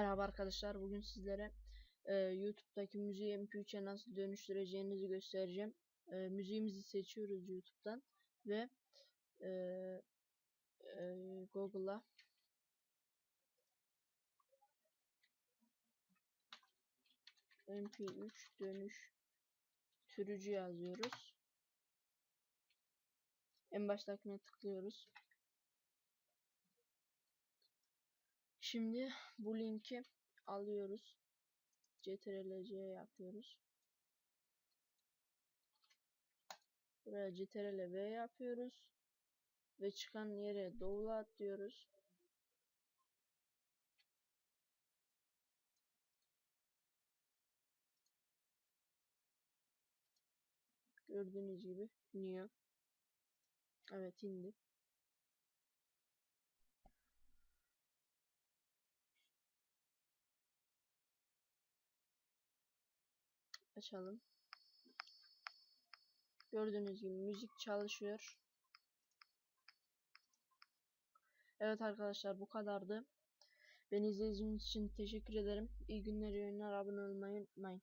Merhaba arkadaşlar. Bugün sizlere e, YouTube'daki müziği MP3'e nasıl dönüştüreceğinizi göstereceğim. E, müziğimizi seçiyoruz YouTube'dan ve e, e, Google'a MP3 dönüştürücü yazıyoruz. En baştakine tıklıyoruz. Şimdi bu linki alıyoruz. CTRL-C yapıyoruz. Buraya CTRL-V yapıyoruz. Ve çıkan yere download diyoruz. Gördüğünüz gibi iniyor. Evet indi. Açalım. Gördüğünüz gibi müzik çalışıyor. Evet arkadaşlar bu kadardı. Beni izlediğiniz için teşekkür ederim. İyi günler, iyi oyunlar, abone olmayı unutmayın.